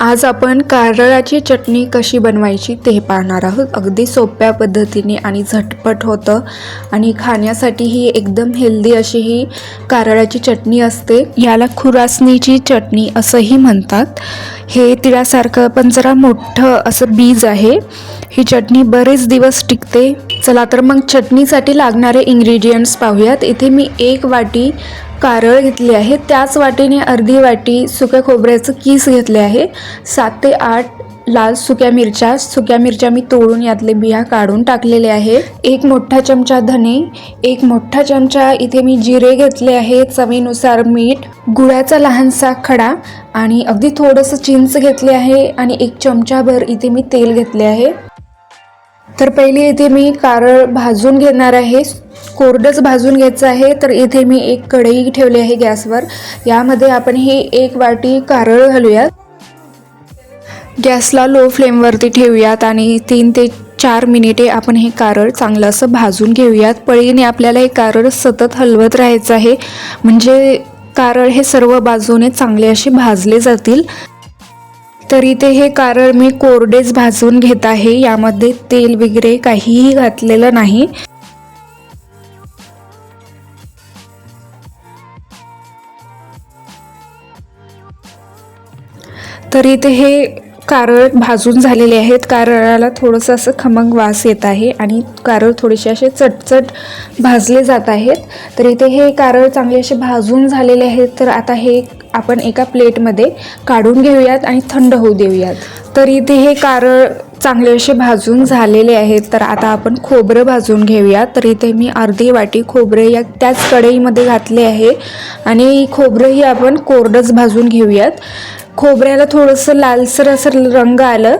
आज आपण कारळाची चटणी कशी बनवायची ते पाहणार आहोत. अगदी सोप्या पद्धतीने आणि झटपट होतं. आणि खाण्यासाठी ही एकदम हेल्दी अशी ही कारळाची चटणी असते. याला खुरासणीची चटणी असंही म्हणतात. हे तिळासारखं पण जरा मोठं असं बीज आहे. ही चटणी बरेच दिवस टिकते. चला तर मग चटणीसाठी लागणारे इंग्रेडियंट्स पाहूयात. इथे मी एक वाटी कारळ घेतली आहे. त्याच वाटीने अर्धी वाटी सुक्या खोबऱ्याचं किस घेतले आहे. सात ते आठ लाल सुक्या मिरच्या. सुक्या मिरच्या मी तोडून यातले बिया काढून टाकलेले आहे एक मोठा चमचा धने एक मोठा चमचा इथे मी जिरे घेतले आहे चवीनुसार मीठ गुळाचा लहानसा खडा आणि अगदी थोडंसं चिंच घेतले आहे आणि एक चमचाभर इथे मी तेल घेतले आहे. तर पहिले इथे मी कारळ भाजून घेणार आहे. कोरडंच भाजून घ्यायचं आहे. तर इथे मी एक कढई ठेवली आहे गॅसवर. यामध्ये आपण ही एक वाटी कारळ घालूयात. गॅसला लो फ्लेमवरती ठेवूयात आणि तीन ते चार मिनिटे आपण हे कारळ चांगलं असं भाजून घेऊयात. पळीने आपल्याला हे कारळ सतत हलवत राहायचं आहे. म्हणजे कारळ हे सर्व बाजूने चांगले असे भाजले जातील. तर इथे हे कारळ मी कोरडेच भाजून घेत आहे. यामध्ये तेल वगैरे काहीही घातलेलं नाही. तर इथे हे कारळ भाजून झालेले आहेत. कारळाला थोडंसं असं खमंग वास येत आहे आणि कारळ थोडेसे असे चटचट भाजले जात आहेत. तर इथे हे कारळ चांगले असे भाजून झालेले आहेत. तर आता हे आपण एका प्लेटमध्ये काढून घेऊयात आणि थंड होऊ देऊयात. तर इथे हे कारळ चांगले असे भाजून झालेले आहेत तर आता आपण खोबरं भाजून घेऊयात. तर इथे मी अर्धी वाटी खोबरं या त्याच कढईमध्ये घातले आहे. आणि खोबरंही आपण कोरडंच भाजून घेऊयात. खोबऱ्याला थोडंसं लालसर असं रंग आलं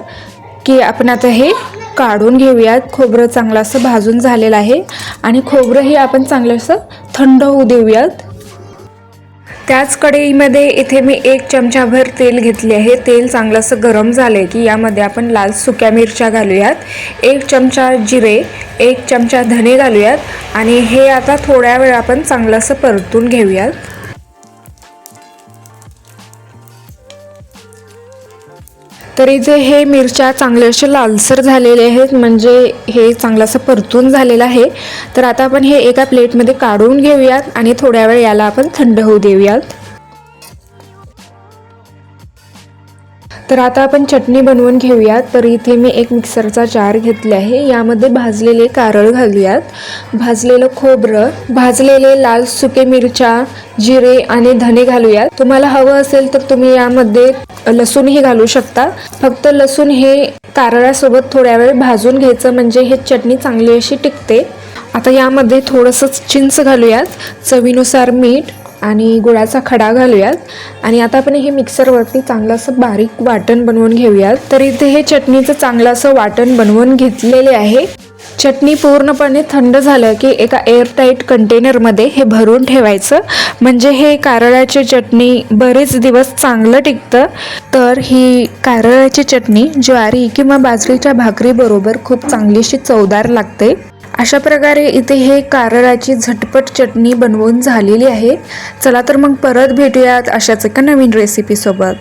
की आपण आता हे काढून घेऊयात. खोबरं चांगलं असं भाजून झालेलं आहे. आणि खोबरंही आपण चांगलं असं थंड होऊ देऊयात. त्याच कढईमध्ये इथे मी एक चमचाभर तेल घेतले आहे. तेल चांगलं असं गरम झालं आहे की यामध्ये आपण लाल सुक्या मिरच्या घालूयात. एक चमचा जिरे एक चमचा धने घालूयात. आणि हे आता थोड्या वेळ आपण चांगलं असं परतून घेऊयात. तर इथे हे मिरच्या चांगले असे लालसर झालेले आहेत म्हणजे हे चांगलं असं परतून झालेलं आहे. तर आता आपण हे एका प्लेटमध्ये काढून घेऊयात आणि थोड्या वेळ याला आपण थंड होऊ देऊयात. तर आता आपण चटणी बनवून घेऊयात. तर इथे मी एक मिक्सरचा जार घेतले आहे. यामध्ये भाजलेले कारळ घालूयात. भाजलेलं खोबरं भाजलेले लाल सुके मिरच्या जिरे आणि धने घालूयात. तुम्हाला हवं असेल तर तुम्ही यामध्ये लसूणही घालू शकता. फक्त लसूण हे कारळासोबत थोड्या वेळ भाजून घ्यायचं म्हणजे हे चटणी चांगली अशी टिकते. आता यामध्ये थोडंसं चिंच घालूयात. चवीनुसार मीठ आणि गुळाचा खडा घालूयात. आणि आता आपण हे मिक्सरवरती चांगलं असं बारीक वाटण बनवून घेऊयात. तर इथे हे चटणीचं चांगलं असं वाटण बनवून घेतलेले आहे. चटणी पूर्णपणे थंड झालं की एका एअरटाईट कंटेनरमध्ये हे भरून ठेवायचं. म्हणजे हे कारळाची चटणी बरेच दिवस चांगलं टिकतं. तर ही कारळाची चटणी ज्वारी किंवा बाजरीच्या भाकरीबरोबर खूप चांगलीशी चवदार लागते. अशा प्रकारे इथे हे कारळाची झटपट चटणी बनवून झालेली आहे. चला तर मग परत भेटूयात अशाच एका नवीन रेसिपीसोबत